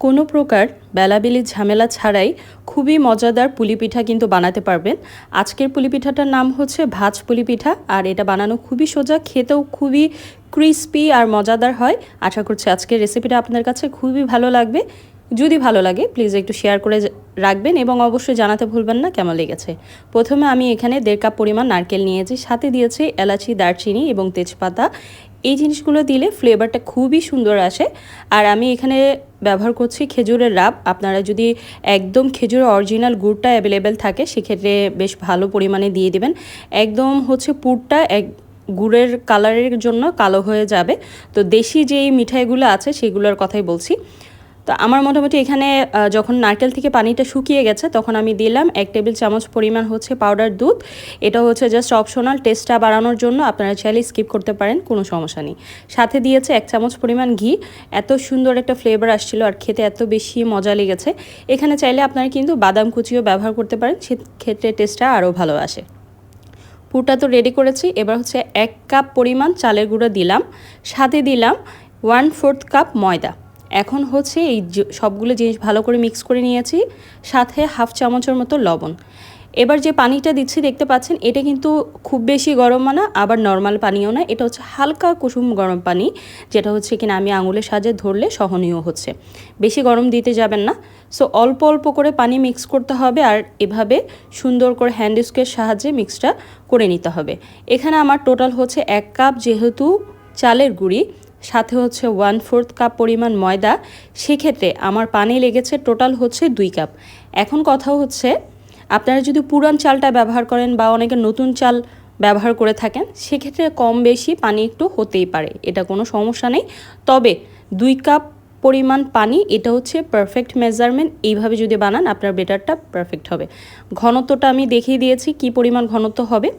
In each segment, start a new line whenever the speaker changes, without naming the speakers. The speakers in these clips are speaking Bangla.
কোনো প্রকার বেলাবেলি ঝামেলা ছাড়াই খুবই মজাদার পুলি পিঠা কিন্তু বানাতে পারবেন। আজকের পুলি পিঠাটার নাম হচ্ছে ভাজ পুলি পিঠা আর এটা বানানো খুবই সোজা, খেতেও খুবই ক্রিস্পি আর মজাদার হয়। আশা করছি আজকের রেসিপিটা আপনার কাছে খুবই ভালো লাগবে। যদি ভালো লাগে প্লিজ একটু শেয়ার করে রাখবেন এবং অবশ্যই জানাতে ভুলবেন না কেমন লেগেছে। প্রথমে আমি এখানে দেড় কাপ পরিমাণ নারকেল নিয়েছি, সাথে দিয়েছি এলাচি, দারচিনি এবং তেজপাতা। এই জিনিসগুলো দিলে ফ্লেভারটা খুবই সুন্দর আসে। আর আমি এখানে ব্যবহার করছি খেজুরের রাব। আপনারা যদি একদম খেজুরের অরিজিনাল গুড়টা অ্যাভেলেবেল থাকে, সেক্ষেত্রে বেশ ভালো পরিমাণে দিয়ে দিবেন। একদম হচ্ছে পুরটা এক গুড়ের কালারের জন্য কালো হয়ে যাবে। তো দেশি যেই মিঠাইগুলো আছে, সেগুলোর কথাই বলছি। তো আমার মোটামুটি এখানে যখন নারকেল থেকে পানিটা শুকিয়ে গেছে, তখন আমি দিলাম এক টেবিল চামচ পরিমাণ হচ্ছে পাউডার দুধ। এটা হচ্ছে জাস্ট অপশনাল টেস্টটা বাড়ানোর জন্য আপনারা চাইলে স্কিপ করতে পারেন, কোনো সমস্যা নেই। সাথে দিয়েছে এক চামচ পরিমাণ ঘি। এত সুন্দর একটা ফ্লেভার আসছিল আর খেতে এত বেশি মজা লেগেছে। এখানে চাইলে আপনারা কিন্তু বাদাম কুচিও ব্যবহার করতে পারেন সেক্ষেত্রে টেস্টটা আরও ভালো আসে। পুরটা তো রেডি করেছি, এবার হচ্ছে এক কাপ পরিমাণ চালের গুঁড়ো দিলাম। সাথে দিলাম ওয়ান ফোর্থ কাপ ময়দা। এখন হচ্ছে এই সবগুলো জিনিস ভালো করে মিক্স করে নিয়েছি, সাথে হাফ চামচের মতো লবণ। এবার যে পানিটা দিচ্ছি দেখতে পাচ্ছেন, এটা কিন্তু খুব বেশি গরম না আবার নর্মাল পানিও না, এটা হচ্ছে হালকা কুসুম গরম পানি, যেটা হচ্ছে কিনা আমি আঙুলের সাজে ধরলে সহনীয় হচ্ছে। বেশি গরম দিতে যাবেন না। সো অল্প অল্প করে পানি মিক্স করতে হবে আর এভাবে সুন্দর করে হ্যান্ড স্কের সাহায্যে মিক্সটা করে নিতে হবে। এখানে আমার টোটাল হচ্ছে এক কাপ যেহেতু চালের গুঁড়ি সাথে হচ্ছে ওয়ান ফোর্থ কাপ পরিমাণ ময়দা, সেক্ষেত্রে আমার পানি লেগেছে টোটাল হচ্ছে দুই কাপ এখন কথা হচ্ছে, আপনারা যদি পুরান চালটা ব্যবহার করেন বা অনেকে নতুন চাল ব্যবহার করে থাকেন, সেক্ষেত্রে কম বেশি পানি একটু হতেই পারে, এটা কোনো সমস্যা নেই। তবে দুই কাপ পরিমাণ পানি, এটা হচ্ছে পারফেক্ট মেজারমেন্ট এইভাবে যদি বানান, আপনার বেটারটা পারফেক্ট হবে। ঘনত্বটা আমি দেখিয়ে দিয়েছি, কি পরিমাণ ঘনত্ব হবে।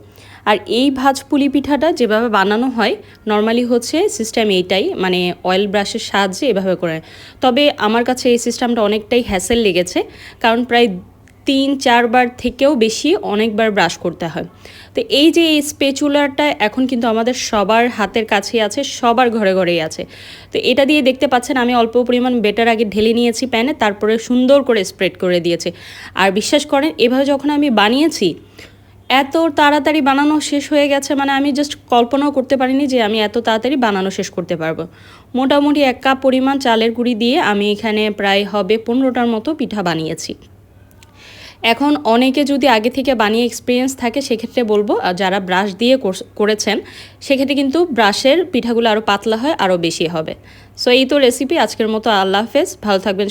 আর এই ভাজ পুলি পিঠাটা যেভাবে বানানো হয় নর্মালি হচ্ছে সিস্টেম এইটাই মানে অয়েল ব্রাশের সাহায্যে এভাবে করে। তবে আমার কাছে এই সিস্টেমটা অনেকটাই হ্যাসেল লেগেছে, কারণ প্রায় তিন, চারবার থেকেও বেশি অনেকবার ব্রাশ করতে হয়। তো এই যে এই স্পেচুলারটা এখন কিন্তু আমাদের সবার হাতের কাছেই আছে, সবার ঘরে ঘরেই আছে। তো এটা দিয়ে দেখতে পাচ্ছেন আমি অল্প পরিমাণ বেটার আগে ঢেলে নিয়েছি প্যানে তারপরে সুন্দর করে স্প্রেড করে দিয়েছে। আর বিশ্বাস করেন, এভাবে যখন আমি বানিয়েছি, এত তাড়াতাড়ি বানানো শেষ হয়ে গেছে মানে আমি জাস্ট কল্পনাও করতে পারিনি যে আমি এত তাড়াতাড়ি বানানো শেষ করতে পারব। মোটামুটি এক কাপ পরিমাণ চালের গুঁড়ি দিয়ে আমি এখানে প্রায় হবে পনেরোটার মতো পিঠা বানিয়েছি। এখন অনেকে যদি আগে থেকে বানিয়ে এক্সপিরিয়েন্স থাকে, সেক্ষেত্রে বলব যারা ব্রাশ দিয়ে করেছেন, সেক্ষেত্রে কিন্তু ব্রাশের পিঠাগুলো আরও পাতলা হয় আরও বেশি হবে। সো এই তো রেসিপি আজকের মতো আল্লাহ হাফেজ। ভালো থাকবেন